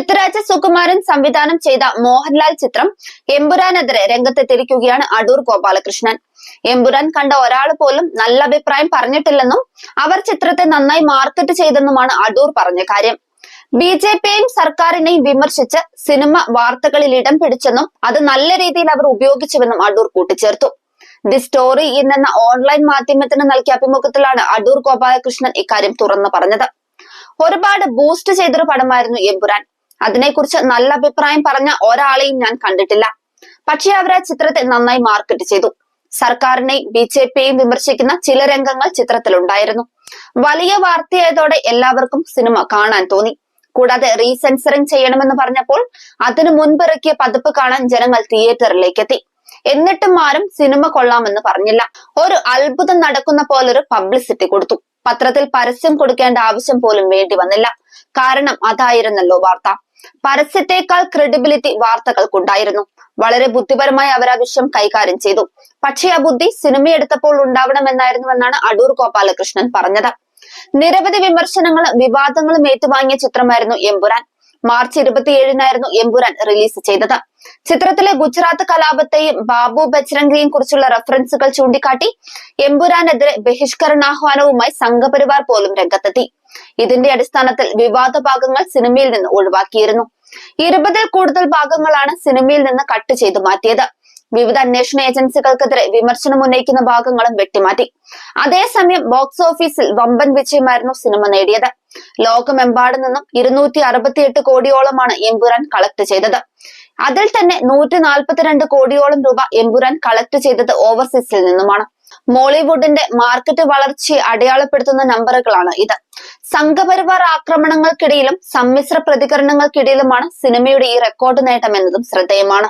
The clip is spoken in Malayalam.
പൃഥ്വിരാജ് സുകുമാരൻ സംവിധാനം ചെയ്ത മോഹൻലാൽ ചിത്രം എമ്പുരാനെതിരെ രംഗത്തെത്തിയിരിക്കുകയാണ് അടൂർ ഗോപാലകൃഷ്ണൻ. എമ്പുരാൻ കണ്ട ഒരാൾ പോലും നല്ല അഭിപ്രായം പറഞ്ഞിട്ടില്ലെന്നും അവർ ചിത്രത്തെ നന്നായി മാർക്കറ്റ് ചെയ്തെന്നുമാണ് അടൂർ പറഞ്ഞ കാര്യം. ബി ജെ പിയെയും സർക്കാരിനെയും വിമർശിച്ച് സിനിമ വാർത്തകളിൽ ഇടം പിടിച്ചെന്നും അത് നല്ല രീതിയിൽ അവർ ഉപയോഗിച്ചുവെന്നും അടൂർ കൂട്ടിച്ചേർത്തു. ദി സ്റ്റോറി എന്ന ഓൺലൈൻ മാധ്യമത്തിന് നൽകിയ അഭിമുഖത്തിലാണ് അടൂർ ഗോപാലകൃഷ്ണൻ ഇക്കാര്യം തുറന്നു പറഞ്ഞത്. ഒരുപാട് ബൂസ്റ്റ് ചെയ്തൊരു പടമായിരുന്നു എമ്പുരാൻ. അതിനെക്കുറിച്ച് നല്ല അഭിപ്രായം പറഞ്ഞ ഒരാളെയും ഞാൻ കണ്ടിട്ടില്ല. പക്ഷേ അവർ ചിത്രത്തെ നന്നായി മാർക്കറ്റ് ചെയ്തു. സർക്കാരിനെയും ബി ജെ പിയെയും വിമർശിക്കുന്ന ചില രംഗങ്ങൾ ചിത്രത്തിലുണ്ടായിരുന്നു. വലിയ വാർത്തയായതോടെ എല്ലാവർക്കും സിനിമ കാണാൻ തോന്നി. കൂടാതെ റീസെൻസറിംഗ് ചെയ്യണമെന്ന് പറഞ്ഞപ്പോൾ അതിനു മുൻപിറക്കിയ പതിപ്പ് കാണാൻ ജനങ്ങൾ തിയേറ്ററിലേക്ക് എത്തി എന്നിട്ടും ആരും സിനിമ കൊള്ളാമെന്ന് പറഞ്ഞില്ല. ഒരു അത്ഭുതം നടക്കുന്ന പോലൊരു പബ്ലിസിറ്റി കൊടുത്തു. പത്രത്തിൽ പരസ്യം കൊടുക്കേണ്ട ആവശ്യം പോലും വേണ്ടി വന്നില്ല. കാരണം അതായിരുന്നല്ലോ വാർത്ത. പരസ്യത്തെക്കാൾ ക്രെഡിബിലിറ്റി വാർത്തകൾക്കുണ്ടായിരുന്നു. വളരെ ബുദ്ധിപരമായി അവർ ആ വിഷയം കൈകാര്യം ചെയ്തു. പക്ഷേ ആ ബുദ്ധി സിനിമയെടുത്തപ്പോൾ ഉണ്ടാവണമെന്നായിരുന്നുവെന്നാണ് അടൂർ ഗോപാലകൃഷ്ണൻ പറഞ്ഞത്. നിരവധി വിമർശനങ്ങളും വിവാദങ്ങളും ഏറ്റുവാങ്ങിയ ചിത്രമായിരുന്നു എമ്പുരാൻ. മാർച്ച് ഇരുപത്തിയേഴിനായിരുന്നു എമ്പുരാൻ റിലീസ് ചെയ്തത്. ചിത്രത്തിലെ ഗുജറാത്ത് കലാപത്തെയും ബാബു ബജ്രംഗിയെയും കുറിച്ചുള്ള റെഫറൻസുകൾ ചൂണ്ടിക്കാട്ടി എമ്പുരാനെതിരെ ബഹിഷ്കരണാഹ്വാനവുമായി സംഘപരിവാർ പോലും രംഗത്തെത്തി. ഇതിന്റെ അടിസ്ഥാനത്തിൽ വിവാദ ഭാഗങ്ങൾ സിനിമയിൽ നിന്ന് ഒഴിവാക്കിയിരുന്നു. ഇരുപതിൽ കൂടുതൽ ഭാഗങ്ങളാണ് സിനിമയിൽ നിന്ന് കട്ട് ചെയ്തു മാറ്റിയത്. വിവിധ അന്വേഷണ ഏജൻസികൾക്കെതിരെ വിമർശനം ഉന്നയിക്കുന്ന ഭാഗങ്ങളും വെട്ടിമാറ്റി. അതേസമയം ബോക്സ് ഓഫീസിൽ വമ്പൻ വിജയമായിരുന്നു സിനിമ നേടിയത്. ലോകമെമ്പാടു നിന്നും ഇരുന്നൂറ്റി അറുപത്തിയെട്ട് കോടിയോളമാണ് എമ്പുരാൻ കളക്ട് ചെയ്തത്. അതിൽ തന്നെ നൂറ്റി നാൽപ്പത്തിരണ്ട് കോടിയോളം രൂപ എമ്പുരാൻ കളക്ട് ചെയ്തത് ഓവർസീസിൽ നിന്നുമാണ്. മോളിവുഡിന്റെ മാർക്കറ്റ് വളർച്ചയെ അടയാളപ്പെടുത്തുന്ന നമ്പറുകളാണ് ഇത്. സംഘപരിവാർ ആക്രമണങ്ങൾക്കിടയിലും സമ്മിശ്ര പ്രതികരണങ്ങൾക്കിടയിലുമാണ് സിനിമയുടെ ഈ റെക്കോർഡ് നേട്ടം എന്നതും ശ്രദ്ധേയമാണ്.